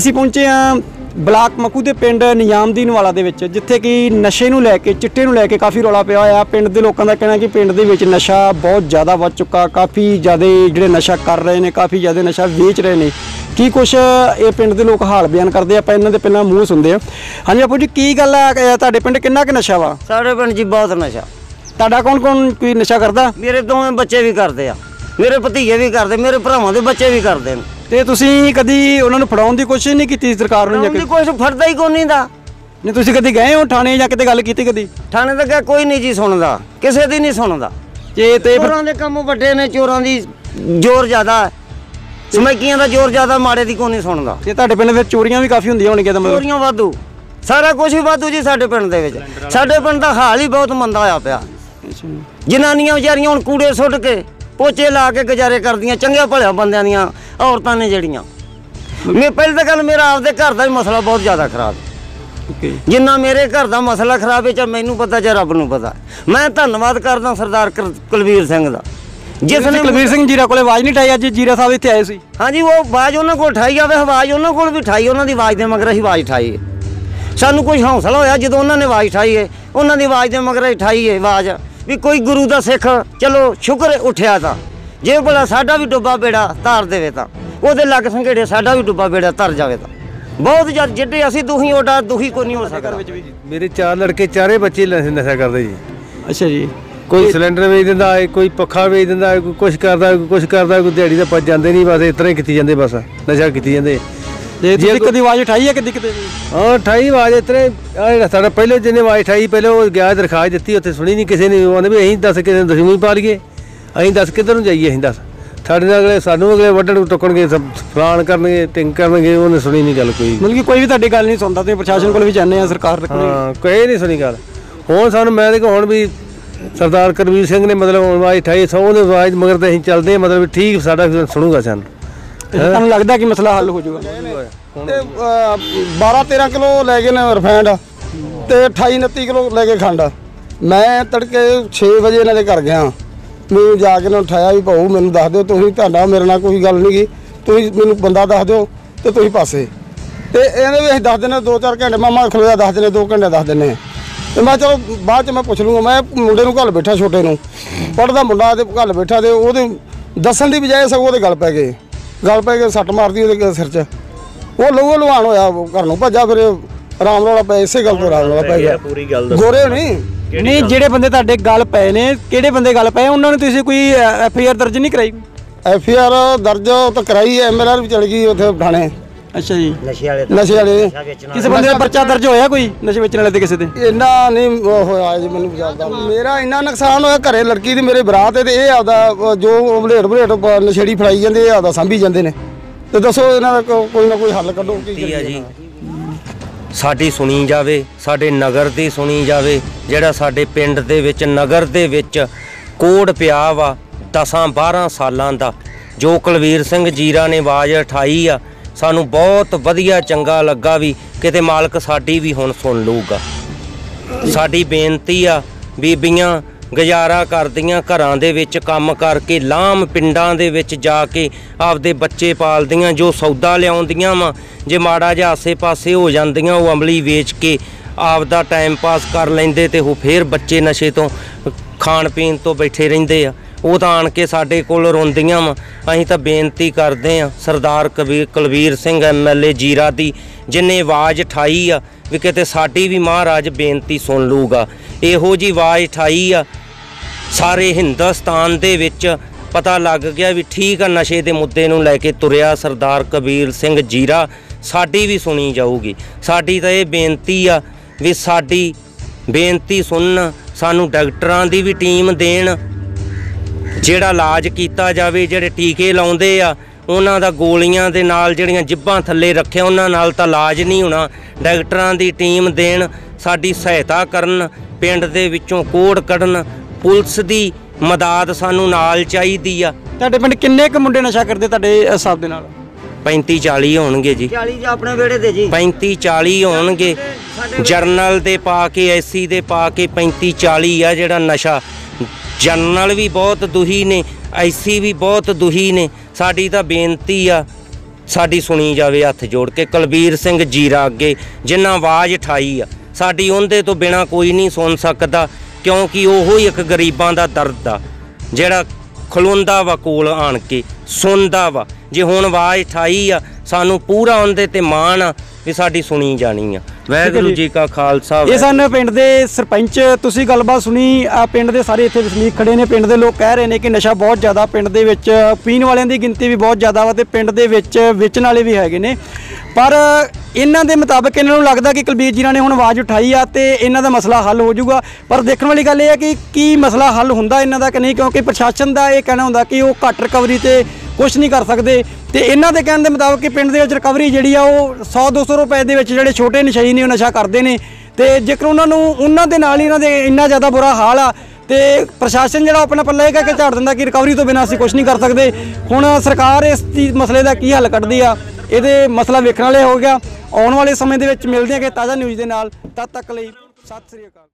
ਅਸੀਂ ਪਹੁੰਚੇ ਹਾਂ ਬਲਾਕ ਮਕੂ ਦੇ ਪਿੰਡ ਨਿਯਾਮਦੀਨ ਵਾਲਾ ਦੇ ਵਿੱਚ ਜਿੱਥੇ ਕਿ ਨਸ਼ੇ ਨੂੰ ਲੈ ਕੇ ਚਿੱਟੇ ਨੂੰ ਲੈ ਕੇ ਕਾਫੀ ਰੌਲਾ ਪਿਆ ਹੋਇਆ। ਪਿੰਡ ਦੇ ਲੋਕਾਂ ਦਾ ਕਹਿਣਾ ਕਿ ਪਿੰਡ ਦੇ ਵਿੱਚ ਨਸ਼ਾ ਬਹੁਤ ਜ਼ਿਆਦਾ ਵੱਧ ਚੁੱਕਾ ਕਾਫੀ ਜ਼ਿਆਦਾ ਜਿਹੜੇ ਨਸ਼ਾ ਕਰ ਰਹੇ ਨੇ ਕਾਫੀ ਜ਼ਿਆਦਾ ਨਸ਼ਾ ਵੇਚ ਰਹੇ ਨੇ। ਕੀ ਕੁਛ ਇਹ ਪਿੰਡ ਦੇ ਲੋਕ ਹਾਲ ਬਿਆਨ ਕਰਦੇ ਆ? ਆਪਾਂ ਇਹਨਾਂ ਦੇ ਪਹਿਲਾਂ ਮੂੰਹ ਸੁਣਦੇ ਆ। ਹਾਂਜੀ ਆਪੂ ਜੀ ਕੀ ਗੱਲ ਆ? ਤੁਹਾਡੇ ਪਿੰਡ ਕਿੰਨਾ ਕੁ ਨਸ਼ਾ ਵਾ? ਸਾਡੇ ਪਿੰਡ 'ਚ ਬਹੁਤ ਨਸ਼ਾ। ਤੁਹਾਡਾ ਕੌਣ ਕੌਣ ਕੋਈ ਨਸ਼ਾ ਕਰਦਾ? ਮੇਰੇ ਦੋਵੇਂ ਬੱਚੇ ਵੀ ਕਰਦੇ ਆ। ਮੇਰੇ ਭਤੀਜੇ ਵੀ ਕਰਦੇ ਮੇਰੇ ਭਰਾਵਾਂ ਦੇ ਬੱਚੇ ਵੀ ਕਰਦੇ ਨੇ। ਤੇ ਤੁਸੀਂ ਕਦੀ ਉਹਨਾਂ ਨੂੰ ਫੜਾਉਣ ਦੀ ਕੋਸ਼ਿਸ਼ ਨਹੀਂ ਕੀਤੀ ਸਰਕਾਰ ਨੂੰ ਜਾਂ ਉਹਦੀ ਕਿ ਕੁਛ ਫੜਦਾ ਹੀ ਕੋਈ ਨਹੀਂ ਦਾ। ਨਹੀਂ ਤੁਸੀਂ ਕਦੀ ਗਏ ਹੋ ਥਾਣੇ ਜਾਂ ਕਿਤੇ ਗੱਲ ਕੀਤੀ ਕਦੀ? ਥਾਣੇ ਤੱਕ ਕੋਈ ਨਹੀਂ ਜੀ ਸੁਣਦਾ ਕਿਸੇ ਦੀ ਨਹੀਂ ਸੁਣਦਾ। ਜੇ ਤੇ ਫਿਰ ਚੋਰਾਂ ਦੇ ਕੰਮ ਵੱਡੇ ਨੇ ਚੋਰਾਂ ਦੀ ਜ਼ੋਰ ਜ਼ਿਆਦਾ ਹੈ। ਸਮੈਕੀਆਂ ਦਾ ਜ਼ੋਰ ਜ਼ਿਆਦਾ ਮਾੜੇ ਦੀ ਕੋਈ ਨਹੀਂ ਸੁਣਦਾ। ਤੇ ਤੁਹਾਡੇ ਪਿੰਡ ਵਿੱਚ ਚੋਰੀਆਂ ਵੀ ਕਾਫੀ ਹੁੰਦੀਆਂ ਹੋਣਗੀਆਂ ਤਾਂ ਮਤਲਬ ਚੋਰੀਆਂ ਵਾਧੂ। ਸਾਰਾ ਕੁਝ ਹੀ ਵਾਧੂ ਜੀ ਸਾਡੇ ਪਿੰਡ ਦੇ ਵਿੱਚ। ਸਾਡੇ ਪਿੰਡ ਦਾ ਹਾਲ ਹੀ ਬਹੁਤ ਮੰਦਾ ਹੋਇਆ ਪਿਆ। ਜਨਾਨੀਆਂ ਵਿਚਾਰੀਆਂ ਹੁਣ ਕੂੜੇ ਸੁੱਟ ਕੇ ਪੋਚੇ ਲਾ ਕੇ ਗੁਜ਼ਾਰੇ ਕਰਦੀਆਂ ਚੰਗੇ ਭਲਿਆ ਬੰਦਿਆਂ ਦੀਆਂ ਔਰਤਾਂ ਨੇ ਜਿਹੜੀਆਂ। ਮੈਂ ਪਹਿਲੀ ਤਾਂ ਗੱਲ ਮੇਰਾ ਆਪਦੇ ਘਰ ਦਾ ਵੀ ਮਸਲਾ ਬਹੁਤ ਜ਼ਿਆਦਾ ਖਰਾਬ ਹੈ। ਜਿੰਨਾ ਮੇਰੇ ਘਰ ਦਾ ਮਸਲਾ ਖਰਾਬ ਹੈ ਚਾ ਮੈਨੂੰ ਪਤਾ ਚਾ ਰੱਬ ਨੂੰ ਪਤਾ। ਮੈਂ ਧੰਨਵਾਦ ਕਰਦਾ ਸਰਦਾਰ ਕੁਲ- ਕੁਲਵੀਰ ਸਿੰਘ ਦਾ। ਜਿਸ ਨੇ ਕੁਲਵੀਰ ਸਿੰਘ ਜੀਰਾ ਕੋਲੇ ਆਵਾਜ਼ ਨਹੀਂ ਠਾਈ ਅੱਜ ਜੀਰਾ ਸਾਹਿਬ ਇੱਥੇ ਆਏ ਸੀ। ਹਾਂਜੀ ਉਹ ਆਵਾਜ਼ ਉਹਨਾਂ ਕੋਲ ਠਾਈ ਜਾਵੇ ਆਵਾਜ਼ ਉਹਨਾਂ ਕੋਲ ਵੀ ਠਾਈ ਉਹਨਾਂ ਦੀ ਆਵਾਜ਼ ਦੇ ਮਗਰ ਅਸੀਂ ਆਵਾਜ਼ ਠਾਈ ਸਾਨੂੰ ਕੁਝ ਹੌਸਲਾ ਹੋਇਆ ਜਦੋਂ ਉਹਨਾਂ ਨੇ ਆਵਾਜ਼ ਠਾਈ ਹੈ? ਉਹਨਾਂ ਦੀ ਆਵਾਜ਼ ਦੇ ਮਗਰ ਅਸੀਂ ਠਾਈ ਹੈ ਆਵਾਜ਼। ਵੀ ਕੋਈ ਗੁਰੂ ਦਾ ਸਿੱਖ ਚਲੋ ਸ਼ੁਕਰ ਉੱਠਿਆ ਤਾਂ। ਜੇ ਭਲਾ ਸਾਡਾ ਵੀ ਡੁੱਬਾ ਬੇੜਾ ਧਾਰ ਦੇਵੇ ਤਾਂ ਉਹਦੇ ਲੱਗ ਸੰਘੇੜੇ ਸਾਡਾ ਵੀ ਡੁੱਬਾ ਬੇੜਾ ਧਰ ਜਾਵੇ ਤਾਂ। ਬਹੁਤ ਜਦ ਜਿੱਡੇ ਅਸੀਂ ਦੁਖੀ ਓਡਾ ਦੁਖੀ ਕੋਈ ਨਹੀਂ ਹੋ ਸਕਦਾ। ਮੇਰੇ ਚਾਰ ਲੜਕੇ ਚਾਰੇ ਬੱਚੇ ਨਸ਼ੇ ਨਸ਼ਾ ਕਰਦੇ ਜੀ। ਅੱਛਾ ਜੀ। ਕੋਈ ਸਿਲੰਡਰ ਵੇਚ ਦਿੰਦਾ ਹੈ ਕੋਈ ਪੱਖਾ ਵੇਚ ਦਿੰਦਾ ਹੈ ਕੋਈ ਕੁਛ ਕਰਦਾ ਕੋਈ ਕੁਛ ਕਰਦਾ ਕੋਈ ਦਿਹਾੜੀ ਦਾ ਪੱਜ ਜਾਂਦੇ ਨਹੀਂ ਬਸ ਇਸ ਤਰ੍ਹਾਂ ਹੀ ਕੀਤੀ ਜਾਂਦੇ ਬਸ ਨਸ਼ਾ ਕੀਤੀ ਜਾਂਦੇ। ਜੇ ਤੁਸੀਂ ਕਦੀ ਆਵਾਜ਼ ਉਠਾਈ ਹੈ ਕਦੀ ਕਿਤੇ ਹਾਂ? 28 ਆਵਾਜ਼ ਆ ਜਿਹੜਾ ਸਾਡਾ ਪਹਿਲੇ ਜਿਹਨੇ ਆਵਾਜ਼ ਉਠਾਈ ਪਹਿਲੇ ਉਹ ਗਿਆ ਦਰਖਾਸਤ ਦਿੱਤੀ ਉੱਥੇ ਸੁਣੀ ਨਹੀਂ ਕਿਸੇ ਨੇ ਉਹਨੇ ਵੀ ਅਸੀਂ ਦੱਸ ਕਿਸੇ ਨੂੰ ਦਸਵੀਂ ਪਾ ਲਈਏ ਅਸੀਂ ਦੱਸ ਕਿੱਧਰ ਨੂੰ ਜਾਈਏ ਅਸੀਂ ਦੱਸ। ਸਾਡੇ ਨਾਲ ਅਗਲੇ ਸਾਨੂੰ ਅਗਲੇ ਵੱਢਣ ਟੁੱਕਣਗੇ ਸਭ ਫਲਾਣ ਕਰਨਗੇ ਟਿੰਗ ਕਰਨਗੇ ਉਹਨੇ ਸੁਣੀ ਨਹੀਂ ਗੱਲ ਕੋਈ। ਮਤਲਬ ਕਿ ਕੋਈ ਵੀ ਤੁਹਾਡੀ ਗੱਲ ਨਹੀਂ ਸੁਣਦਾ ਤੁਸੀਂ ਪ੍ਰਸ਼ਾਸਨ ਕੋਲ ਵੀ ਜਾਂਦੇ ਆ ਸਰਕਾਰ ਦੇ ਕੋਲ ਹਾਂ ਕੋਈ ਨਹੀਂ ਸੁਣੀ ਗੱਲ। ਹੁਣ ਸਾਨੂੰ ਮੈਂ ਦੇਖੋ ਹੁਣ ਵੀ ਸਰਦਾਰ ਕਰਵੀਰ ਸਿੰਘ ਨੇ ਮਤਲਬ ਆਵਾਜ਼ ਠਾਈ ਸੌ ਉਹਦੇ ਆਵਾਜ਼ ਮਗਰ ਤੇ ਅਸੀਂ ਚੱਲਦੇ ਮਤਲਬ ਠੀਕ ਸਾਡਾ ਸੁਣੂਗਾ ਸਾਨੂੰ। ਤੇ ਤੁਹਾਨੂੰ ਲੱਗਦਾ ਕਿ ਮਸਲਾ ਹੱਲ ਹੋ ਜਾਊਗਾ? ਤੇ 12 13 ਕਿਲੋ ਲੈ ਗਏ ਨੇ ਰਿਫਾਈਂਡ ਤੇ 28 29 ਕਿਲੋ ਲੈ ਕੇ ਖੰਡ। ਮੈਂ ਤੜਕੇ 6 ਵਜੇ ਇਹਨਾਂ ਦੇ ਘਰ ਗਿਆ। ਮੈਨੂੰ ਜਾ ਕੇ ਇਹਨਾਂ ਉਠਾਇਆ ਵੀ ਭਾਊ, ਮੈਨੂੰ ਦੱਸ ਦਿਓ, ਤੁਸੀਂ ਤੁਹਾਡਾ, ਮੇਰੇ ਨਾਲ ਕੋਈ ਗੱਲ ਨਹੀਂ ਗੀ। ਤੁਸੀਂ ਮੈਨੂੰ ਬੰਦਾ ਦੱਸ ਦਿਓ ਤੇ ਤੁਸੀਂ ਪਾਸੇ। ਤੇ ਇਹਨੇ ਵੀ ਅਸੀਂ ਦੱਸ ਦਿੰਦੇ 2-4 ਘੰਟੇ, ਮਾਮਾ ਖਲੋਇਆ ਦੱਸ ਦਿੰਦੇ 2 ਘੰਟੇ ਦੱਸ ਦਿੰਦੇ ਤੇ ਮੈਂ ਚਲੋ ਬਾਅਦ ਚ ਮੈਂ ਪੁੱਛ ਲੂੰਗਾ, ਮੈਂ ਮੁੰਡੇ ਨੂੰ ਘੱਲ ਬੈਠਾ, ਛੋਟੇ ਨੂੰ। ਪੜਦਾ ਮੁੰਡਾ ਤੇ ਘੱਲ ਬੈਠਾ ਤੇ ਉਹਦੇ ਦੱਸਣ ਦੀ ਬਜਾਏ ਸਗੋਂ ਉਹਦੇ ਗੱਲ ਪੈ ਗਏ। ਗੱਲ ਪੈ ਕੇ ਸੱਟ ਮਾਰਦੀ ਉਹਦੇ ਸਿਰ 'ਚ। ਉਹ ਲਹੂ ਲੁਹਾਨ ਹੋਇਆ ਉਹ ਘਰ ਨੂੰ ਭੱਜਾ ਫਿਰ ਰਾਮ ਰੌਲਾ ਪੈ ਇਸੇ ਗੱਲ ਤੋਂ ਰਾਮ ਰੌਲਾ ਪੈ ਗਿਆ। ਪੂਰੀ ਗੱਲ ਗੋਰੇ ਨਹੀਂ। ਨਹੀਂ ਜਿਹੜੇ ਬੰਦੇ ਤੁਹਾਡੇ ਗੱਲ ਪਏ ਨੇ ਕਿਹੜੇ ਬੰਦੇ ਗੱਲ ਪਏ? ਉਹਨਾਂ ਨੂੰ ਤੁਸੀਂ ਕੋਈ ਐਫ ਆਈ ਆਰ ਦਰਜ ਨਹੀਂ ਕਰਾਈ? ਐਫ ਆਰ ਦਰਜ ਤਾਂ ਕਰਾਈ ਐਮ ਐਲ ਆਰ ਵੀ ਚਲ ਗਈ ਉੱਥੇ ਥਾਣੇ। ਅੱਛਾ ਜੀ। ਨਸ਼ੇ ਵਾਲੇ ਨਸ਼ੇ ਵਾਲੇ। ਕਿਸੇ ਬੰਦੇ ਦਾ ਪਰਚਾ ਦਰਜ ਹੋਇਆ ਕੋਈ ਨਸ਼ੇ ਵੇਚਣ ਵਾਲੇ ਤੇ ਕਿਸੇ ਤੇ? ਇੰਨਾ ਨਹੀਂ ਉਹ ਹੋਇਆ ਜੀ ਮੈਨੂੰ ਬਚਾਉਂਦਾ ਮੇਰਾ ਇੰਨਾ ਨੁਕਸਾਨ ਹੋਇਆ ਘਰੇ ਲੜਕੀ ਦੀ ਮੇਰੇ ਬਰਾਤ ਤੇ ਇਹ ਆਪਦਾ ਅਹ, ਜੋ ਬਲੇਟ ਪ- ਨਸ਼ੇੜੀ ਫੜਾਈ ਜਾਂਦੇ ਇਹ ਆਪਦਾ ਸਾਂਭੀ ਜਾਂਦੇ ਨੇ। ਤੇ ਦੱਸੋ ਇਹਨਾਂ ਦਾ ਕੋ- ਕੋਈ ਨਾ ਕੋਈ ਹੱਲ ਕੱਢੋ ਕੀ ਆ ਕਰੀਏ ਜੀ? ਸਾਡੀ ਸੁਣੀ ਜਾਵੇ ਸਾਡੇ ਨਗਰ ਦੀ ਸੁਣੀ ਜਾਵੇ ਜਿਹੜਾ ਸਾਡੇ ਪਿੰਡ ਦੇ ਵਿੱਚ ਨਗਰ ਦੇ ਵਿੱਚ ਕੋਡ ਪਿਆ ਵਾ 10 12 ਸਾਲਾਂ ਦਾ। ਜੋ ਕੁਲਵੀਰ ਸਿੰਘ ਜੀਰਾ ਨੇ ਆਵਾਜ਼ ਉਠਾਈ ਆ ਸਾਨੂੰ ਬਹੁਤ ਵਧੀਆ ਚੰਗਾ ਲੱਗਾ ਵੀ ਕਿਤੇ ਮਾਲਕ ਸਾਡੀ ਵੀ ਹੁਣ ਸੁਣ ਲਊਗਾ। ਸਾਡੀ ਬੇਨਤੀ ਆ, ਬੀਬੀਆਂ ਗੁਜ਼ਾਰਾ ਕਰਦੀਆਂ ਘਰਾਂ ਦੇ ਵਿੱਚ ਕੰਮ ਕਰਕੇ, ਲਾਮ ਪਿੰਡਾਂ ਦੇ ਵਿੱਚ ਜਾ ਕੇ ਆਪਦੇ ਬੱਚੇ ਪਾਲਦੀਆਂ, ਜੋ ਸੌਦਾ ਲਿਆਉਂਦੀਆਂ ਵਾ, ਜੇ ਮਾੜਾ ਜਿਹਾ ਆਸੇ-ਪਾਸੇ ਹੋ ਜਾਂਦੀਆਂ, ਉਹ ਅਮਲੀ ਵੇਚ ਕੇ ਆਪਦਾ ਟਾਈਮ ਪਾਸ ਕਰ ਲੈਂਦੇ ਤੇ ਉਹ ਫੇਰ ਬੱਚੇ ਨਸ਼ੇ ਤੋਂ ਖਾਣ ਪੀਣ ਤੋਂ ਬੈਠੇ ਰਹਿੰਦੇ ਆ। ਉਹ ਤਾਂ ਆਣ ਕੇ ਸਾਡੇ ਕੋਲ ਰੋਂਦੀਆਂ ਵਾ। ਅਸੀਂ ਤਾਂ ਬੇਨਤੀ ਕਰਦੇ ਆ, ਸਰਦਾਰ ਕਬੀਰ ਕੁਲਵੀਰ ਸਿੰਘ ਐਮਐਲਏ ਜੀਰਾ ਦੀ, ਜਿਨੇ ਆਵਾਜ਼ ਠਾਈ ਆ ਵੀ ਕਿਤੇ ਸਾਡੀ ਵੀ ਮਹਾਰਾਜ ਬੇਨਤੀ ਸੁਣ ਲੂਗਾ ਇਹੋ ਜੀ ਆਵਾਜ਼ ਠਾਈ ਆ, ਸਾਰੇ ਹਿੰਦੁਸਤਾਨ ਦੇ ਵਿੱਚ ਪਤਾ ਲੱਗ ਗਿਆ ਵੀ ਠੀਕ ਆ, ਨਸ਼ੇ ਦੇ ਮੁੱਦੇ ਨੂੰ ਲੈ ਕੇ ਤੁਰਿਆ ਸਰਦਾਰ ਕਬੀਰ ਸਿੰਘ ਜੀਰਾ, ਸਾਡੀ ਵੀ ਸੁਣੀ ਜਾਊਗੀ। ਸਾਡੀ ਤਾਂ ਇਹ ਬੇਨਤੀ ਆ ਵੀ ਸਾਡੀ ਬੇਨਤੀ ਸੁਣਨ, ਸਾਨੂੰ ਡਾਕਟਰਾਂ ਦੀ ਵੀ ਟੀਮ ਦੇਣ ਜਿਹੜਾ ਇਲਾਜ ਕੀਤਾ ਜਾਵੇ ਜਿਹੜੇ ਟੀਕੇ ਲਾਉਂਦੇ ਆ ਉਹਨਾਂ ਦਾ ਗੋਲੀਆਂ ਦੇ ਨਾਲ ਜਿਹੜੀਆਂ ਜਿੱਬਾਂ ਥੱਲੇ ਰੱਖਿਆ ਉਹਨਾਂ ਨਾਲ ਤਾਂ ਇਲਾਜ ਨਹੀਂ ਹੋਣਾ। ਡਾਕਟਰਾਂ ਦੀ ਟੀਮ ਦੇਣ ਸਾਡੀ ਸਹਾਇਤਾ ਕਰਨ ਪਿੰਡ ਦੇ ਵਿੱਚੋਂ ਕੋੜ ਕੱਢਣ ਪੁਲਿਸ ਦੀ ਮਦਦ ਸਾਨੂੰ ਨਾਲ ਚਾਹੀਦੀ ਆ। ਤੁਹਾਡੇ ਪਿੰਡ ਕਿੰਨੇ ਕੁ ਮੁੰਡੇ ਨਸ਼ਾ ਕਰਦੇ ਤੁਹਾਡੇ ਹਿਸਾਬ ਦੇ ਨਾਲ? 35 40 ਹੋਣਗੇ ਜੀ। 40 ਆਪਣੇ ਵਿਹੜੇ ਦੇ ਜੀ। 35 40 ਹੋਣਗੇ। ਜਰਨਲ ਦੇ ਪਾ ਕੇ ਐਸੀ ਦੇ ਪਾ ਕੇ 35 40 ਆ ਜਿਹੜਾ ਨਸ਼ਾ ਜਨਰਲ ਵੀ ਬਹੁਤ ਦੁਹੀ ਨੇ ਐਸੀ ਵੀ ਬਹੁਤ ਦੁਹੀ ਨੇ। ਸਾਡੀ ਤਾਂ ਬੇਨਤੀ ਆ, ਸਾਡੀ ਸੁਣੀ ਜਾਵੇ ਹੱਥ ਜੋੜ ਕੇ। ਕੁਲਬੀਰ ਸਿੰਘ ਜੀਰਾ ਅੱਗੇ, ਜਿੰਨਾ ਆਵਾਜ਼ ਠਾਈ ਆ, ਸਾਡੀ ਉਹਦੇ ਤੋਂ ਬਿਨਾ ਕੋਈ ਨਹੀਂ ਸੁਣ ਸਕਦਾ, ਕਿਉਂਕਿ ਉਹ ਹੀ ਇੱਕ ਗਰੀਬਾਂ ਦਾ ਦਰਦ ਆ, ਜਿਹੜਾ ਖਲੋਂਦਾ ਵਾ ਕੋਲ ਆਣ ਕੇ, ਸੁਣਦਾ ਵਾ। ਜੇ ਹੁਣ ਆਵਾਜ਼ ਠਾਈ ਆ, ਸਾਨੂੰ ਪੂਰਾ ਉਹਦੇ ਤੇ ਮਾਣ ਆ ਵੀ ਸਾਡੀ ਸੁਣੀ ਜਾਣੀ ਆ। ਵਾਹਿਗੁਰੂ ਜੀ। ਕਾ ਖਾਲਸਾ ਇਹ ਸਨ ਪਿੰਡ ਦੇ ਸਰਪੰਚ ਤੁਸੀਂ ਗੱਲਬਾਤ ਸੁਣੀ ਆ ਪਿੰਡ ਦੇ ਸਾਰੇ ਇੱਥੇ ਵਸਨੀਕ ਖੜੇ ਨੇ ਪਿੰਡ ਦੇ ਲੋਕ ਕਹਿ ਰਹੇ ਨੇ ਕਿ ਨਸ਼ਾ ਬਹੁਤ ਜ਼ਿਆਦਾ ਪਿੰਡ ਦੇ ਵਿੱਚ ਪੀਣ ਵਾਲਿਆਂ ਦੀ ਗਿਣਤੀ ਵੀ ਬਹੁਤ ਜ਼ਿਆਦਾ ਵਾ ਤੇ ਪਿੰਡ ਦੇ ਵਿੱਚ ਵੇਚਣ ਵਾਲੇ ਵੀ ਹੈਗੇ ਨੇ। ਪਰ ਇਹਨਾਂ ਦੇ ਮੁਤਾਬਕ ਇਹਨਾਂ ਨੂੰ ਲੱਗਦਾ ਕਿ ਕੁਲਬੀਰ ਜੀ ਨੇ ਹੁਣ ਆਵਾਜ਼ ਉਠਾਈ ਆ ਤੇ ਇਹਨਾਂ ਦਾ ਮਸਲਾ ਹੱਲ ਹੋ ਜਾਊਗਾ। ਪਰ ਦੇਖਣ ਵਾਲੀ ਗੱਲ ਇਹ ਹੈ ਕਿ ਕੀ ਮਸਲਾ ਹੱਲ ਹੁੰਦਾ ਇਹਨਾਂ ਦਾ ਕਿ ਨਹੀਂ? ਕਿਉਂਕਿ ਪ੍ਰਸ਼ਾਸਨ ਦਾ ਇਹ ਕਹਿਣਾ ਹੁੰਦਾ ਕਿ ਉਹ ਘੱਟ ਰਿਕਵਰੀ ਤੇ ਕੁਝ ਨਹੀਂ ਕਰ ਸਕਦੇ। ਤੇ ਇਹਨਾਂ ਦੇ ਕਹਿਣ ਦੇ ਮੁਤਾਬਕ ਕਿ ਪਿੰਡ ਦੇ ਵਿੱਚ ਰਿਕਵਰੀ ਜਿਹੜੀ ਆ, ਉਹ 100 200 ਰੁਪਏ ਦੇ ਵਿੱਚ ਜਿਹੜੇ ਛੋਟੇ ਨਸ਼ਈ ਨੇ, ਉਹ ਨਸ਼ਾ ਕਰਦੇ ਨੇ। ਤੇ ਜੇਕਰ ਉਹਨਾਂ ਨੂੰ, ਉਹਨਾਂ ਦੇ ਨਾਲ ਹੀ ਇਹਨਾਂ ਦੇ ਇੰਨਾ ਜ਼ਿਆਦਾ ਬੁਰਾ ਹਾਲ ਆ, ਤੇ ਪ੍ਰਸ਼ਾਸਨ ਜਿਹੜਾ ਆਪਣਾ ਪੱਲਾ ਇਹ ਕਹਿ ਕੇ ਝਾੜ ਦਿੰਦਾ ਕਿ ਰਿਕਵਰੀ ਤੋਂ ਬਿਨਾਂ ਅਸੀਂ ਕੁਝ ਨਹੀਂ ਕਰ ਸਕਦੇ। ਹੁਣ ਸਰਕਾਰ ਇਸ ਚੀਜ਼ ਮਸਲੇ ਦਾ ਕੀ ਹੱਲ ਕੱਢਦੀ ਆ, ਇਹਦੇ ਮਸਲਾ ਵੇਖਣ ਵਾਲੇ ਹੋ ਗਿਆ। ਆਉਣ ਵਾਲੇ ਸਮੇਂ ਦੇ ਵਿੱਚ ਮਿਲਦੇ ਹਾਂ ਕਿ ਤਾਜ਼ਾ ਨਿਊਜ਼ ਦੇ ਨਾਲ। ਤਦ ਤੱਕ ਲਈ ਸਤਿ ਸ੍ਰੀ ਅਕਾਲ।